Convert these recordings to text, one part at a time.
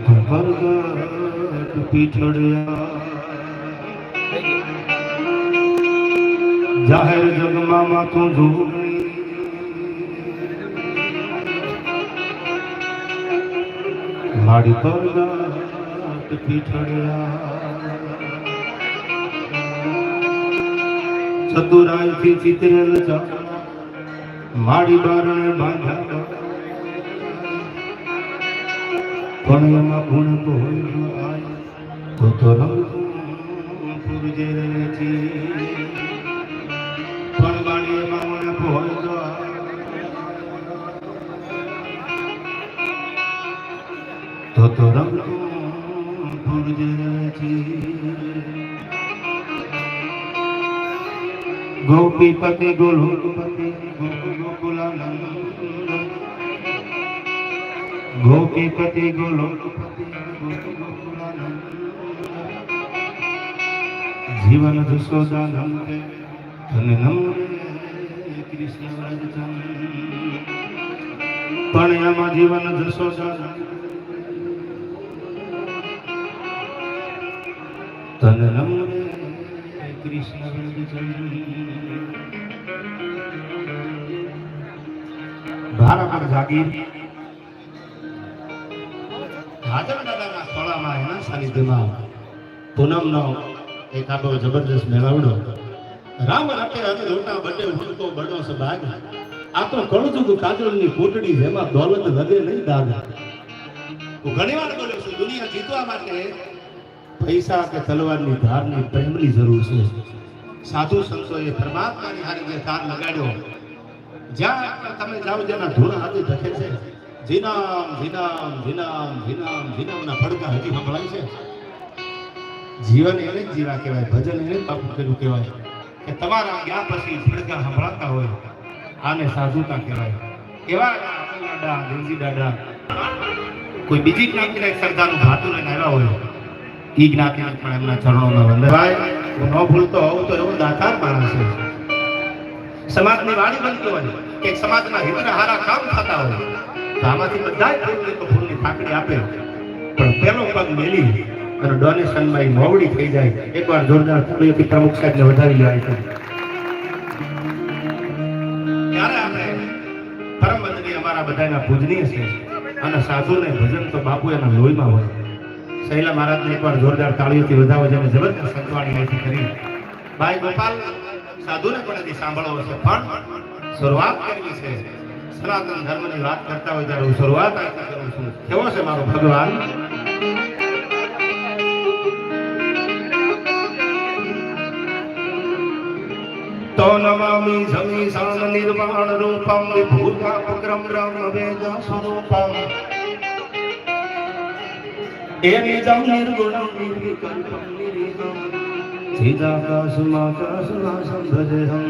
પરગટ જાહેર જગમાં માથું જોવું માડી પરગટ પીઠડ્યા ચતુરાઈથી ચિતરેલ ચાંદા માડી બારણે બાંધ્યા પણ એમાં ગુણ તો હોય આય તો તો રંગ પૂરજે રેતી પણ બાણી એમાં મને હોય ગોપીપતિ ગોલોકપતિ જીવન જશોદાનંદ તને નમો રે કૃષ્ણ પણ એમાં જીવન જશોદાનંદ તને નમો રે કૃષ્ણ ભારા પર જાગીર હાજર દાદાના ખોળામાં એના સાનિધ્યમાં પૂનમનો એક આપણો જબરદસ્ત મેળાવડો રામ રાતે હવે રોટા બટે ઉઠતો બડો સભાગ આ તો કળજુગ કાજળની કોટડી જેમાં દોલત વધે નહીં દાદા હું ઘણી વાર બોલ્યો છું, દુનિયા જીતવા માટે પૈસા કે તલવારની ધારની પ્રેમની જરૂર છે. સાધુ સંતોએ પરમાત્માની હારી જે તાર લગાડ્યો, જ્યાં તમે જાઓ, જેના ધૂળ હાથે ધકે છે જીનામ વિનામ વિનામ વિનામ જીનામના પડઘા હજી સંભળાય છે. જીવન એને જ જીવા કહેવાય, ભજન એને બાપુ કર્યું કહેવાય. કે તમારા ગયા પછી પડઘા સંભળાતા હોય, આને સાધુતા કહેવાય. એવા દાદા દેવજી દાદા. કોઈ બીજી જ્ઞાતિના શ્રદ્ધાનું ભાતું લઈને આવ્યા હોય એ જ્ઞાતિને પણ એમના ચરણોમાં વંદવાય હું ન ભૂલતો હોઉં તો એવું દાતાર માણસ છે. સમાજની વાણી બનતી હોય, કે સમાજના હિતના હારા કામ થતા હોય તો આમાંથી બધા જ તો ફૂલની ફાકડી આપે. પણ પેલો પગ મેલી અને ડોનેશનમાં એ મોવડી થઈ જાય. એકવાર જોરદાર તાળીઓથી પ્રમુખ સાહેબને વધાવી લેવાય છે ત્યારે આપણે પરમ વંદનીય અમારા બધાના પૂજનીય છે અને સાધુને ભજન તો બાપુ એના લોહીમાં હોય. શૈલા મહારાજને એકવાર જોરદાર તાળીઓથી વધાવો જેને જબરદસ્ત સંતવાણી અહીંથી કરી. ભાઈ ગોપાલ, સાધુને પણ સાંભળવો છે? પણ શરૂઆત કરવી છે. સનાતન ધર્મની વાત કરતા હોય ત્યારે હું શરૂઆત કેવો છે મારો ભગવાન? તો નમામિ સમીસાન નિર્વાણ રૂપમ વિભૂતાપગ્રમ બ્રહ્મ વેદ સ્વરૂપમ. એ નિજમ નિર્ગુણમ નિર્વિકલ્પમ નિરીહમ ચિદાકાશમાકાશનાશમ ભજેહમ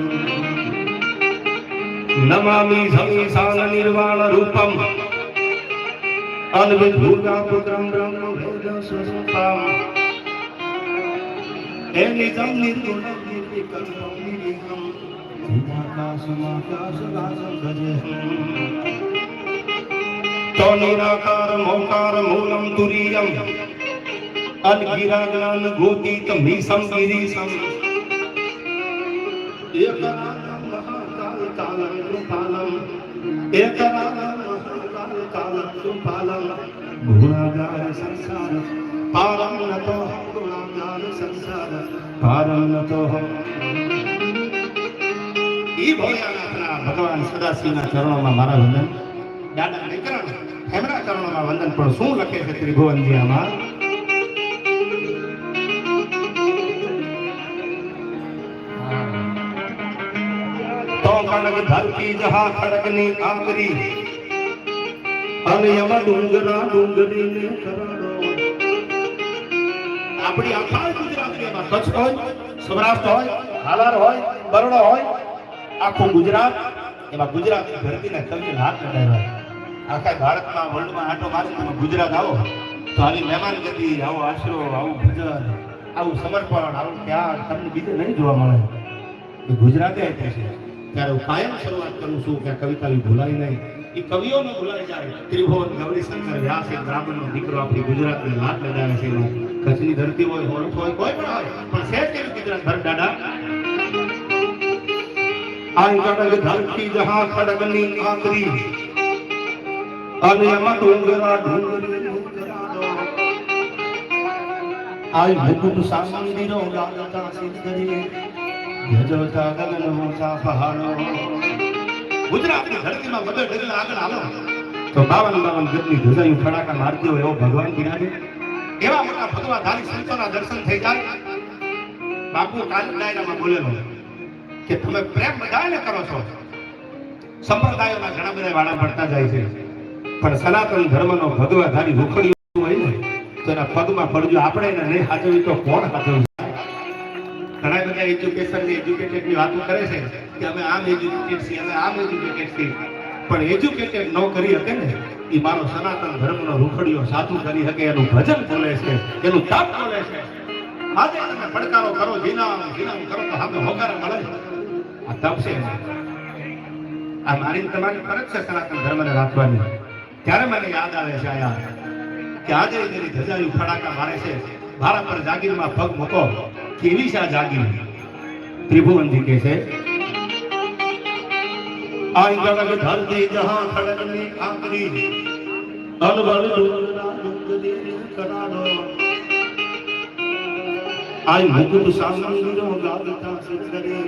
નમામિ સમીસાન નિર્વાણ રૂપમ અનવિભૂતાપગ્રમ બ્રહ્મ ભેદ સ્વરૂપમ એ નિજમ નિર્ગુણ નિર્વિકલ્પમ ગિરીશમ એકરાલમ ગુણાગાર સંસાર પારમ નતો ગુણાગાર સંસાર પારમ નતો ઈ ભોળાનાથના ભગવાન સદાશિવના ચરણોમાં મારા વંદન. દાદા વિક્રમ એમના ચરણોમાં વંદન. પણ શું લખે છે ત્રિભુવનજી આમાં? કનક ધરતી જહા ખડકની આંગરી અને યમ ડુંગરા ડુંગરી ને આપણી આખા ગુજરાતમાં કચ્છ હોય, સૌરાષ્ટ્ર હોય હાલાર હોય, બરોડા હોય, આખું ગુજરાત એમાં ગુજરાતની ધરતીને સૌથી હાથ લગાવ્યા આખા ભારતમાં વર્લ્ડમાં આટો મારી ગુજરાત આવો. તો આવી મહેમાન ગતિ, આવો આશરો, આવું ભજન, આવું સમર્પણ, આવું ત્યાગ તમને બીજે નહીં જોવા મળે. ગુજરાતે આપ્યું છે. ત્યારે હું કાયમ શરૂઆત કરું છું કે કવિતા ભૂલાય નહીં. એ કવિઓને ભૂલાઈ જાય. ત્રિભુવન ગૌરીશંકર વ્યાસ એક બ્રાહ્મણનો દીકરો આપણી ગુજરાતને લાટ લગાવે છે. એનો કચ્છની ધરતી હોય હોરઠ હોય, કોઈ પણ હોય. પણ છે કેવી ગુજરાત ભર, દાદા. આંગણ ધરતી જહાં ખડગની આંગરી અને એમાં ડુંગરા ડુંગરાડો. આઈ સામંદિરો લાલતા સિંદરી ગજવતા ગગન ઊંચા પહાડો ભગવાન ધારી સંતોના તમે પ્રેમ બધાને કરો છો. સંપ્રદાયોમાં ઘણા બધા વાળા પડતા જાય છે. પણ સનાતન ધર્મનો ભગવાધારી રૂખડી હોય ને, તો એના પગમાં પડજો. આપણે નહીં હાજરી તો કોણ સાચવશે ઘણા બધા એજ્યુકેશન ને એજ્યુકેટેડની વાતો કરે છે કે અમે આમ એજ્યુકેટેડ છીએ, અમે આમ એજ્યુકેટેડ છીએ. પણ એજ્યુકેટેડ ન કરી શકે ને, એ મારો સનાતન ધર્મનો રૂખડીઓ સાચું કરી શકે, એનું ભજન બોલે છે, એનું તાપ બોલે છે. આજે તમે પડકારો કરો જીનામ જીનામ કરો તો સામે હોકાર મળે આ તપ છે આ મારી તમારી ફરજ છે સનાતન ધર્મને રાખવાની. ત્યારે મને યાદ આવે છે આયા કે આજે જેની ધજાયું ફડાકા મારે છે, મારા પર જાગીરમાં પગ મૂકો. કેવી આ જાગીર ત્રિભુવનજી કહે છે, આઈ ગળગ ધરતી જહાં ખડગની આંગરી અનબલ ડુંગરા ડુંગરી કરાડો. આઈ મુકુટ સામંદિરો લાગતા સિંદરી,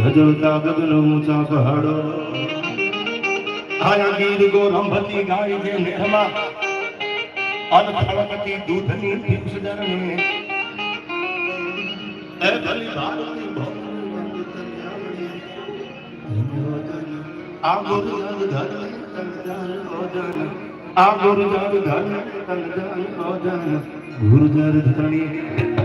ભજવતા ગગન ઊંચા પહાડો આયા ગીર ગો રંભતી ગાય છે મેહમાં અન ખળકતી દૂધની પીછ દરમે એ ભલી ભારતી આ ગુરુ ધન ધન ઓજન આ ગુરુ ધન તન ધન ઓજન ગુરુ જન ધણી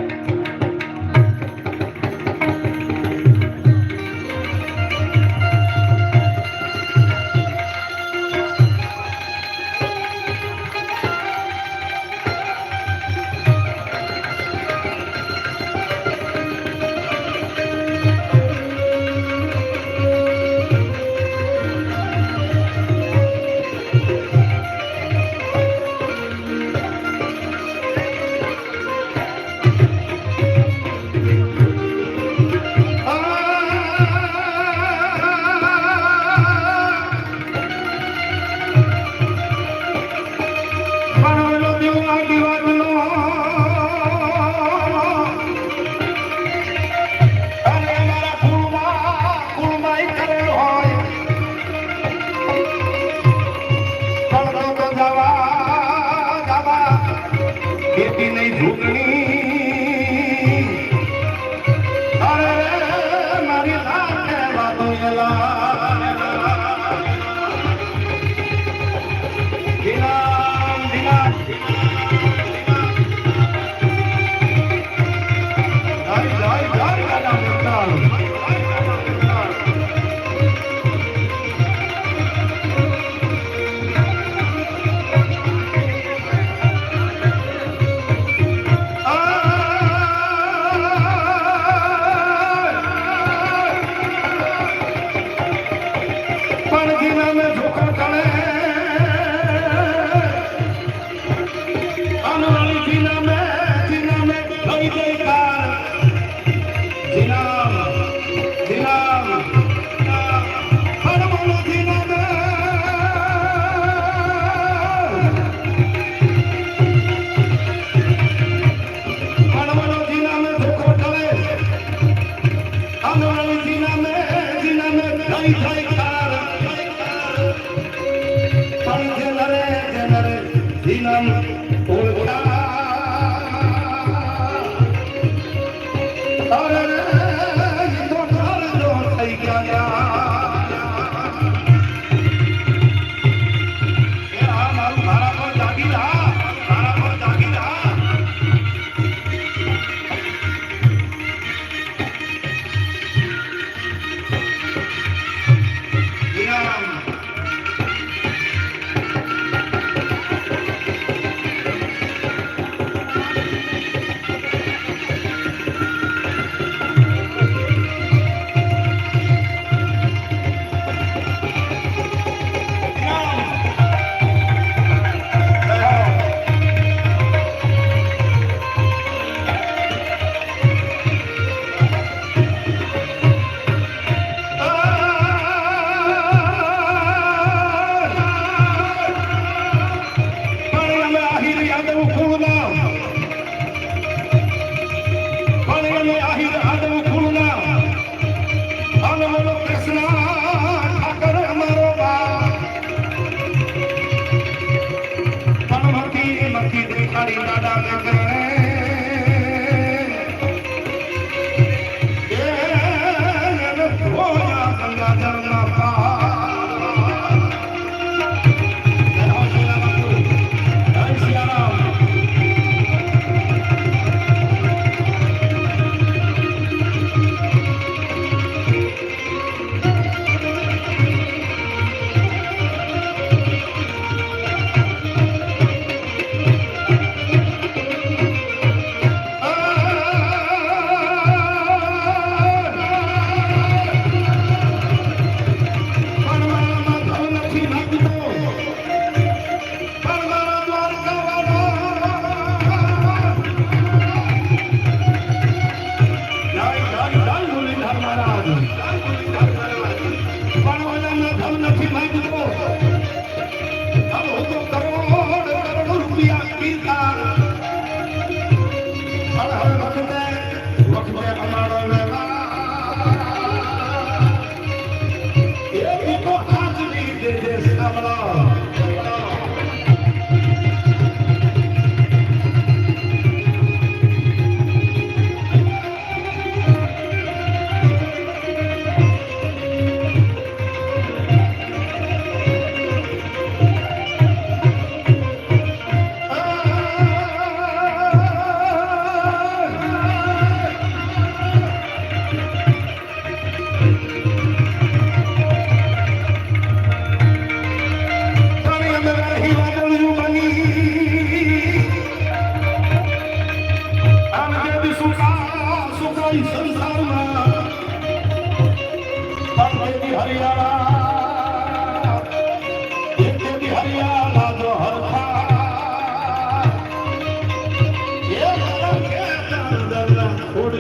డిజైన్ చేసినామలా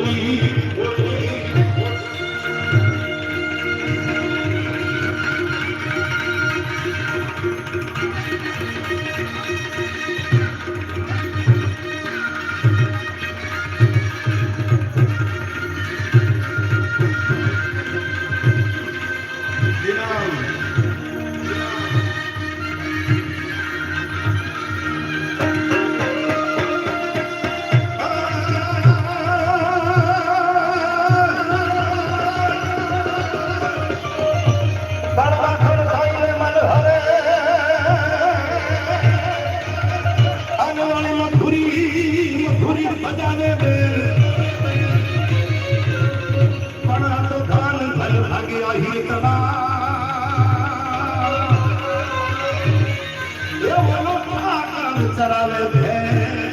Thank you. चरावे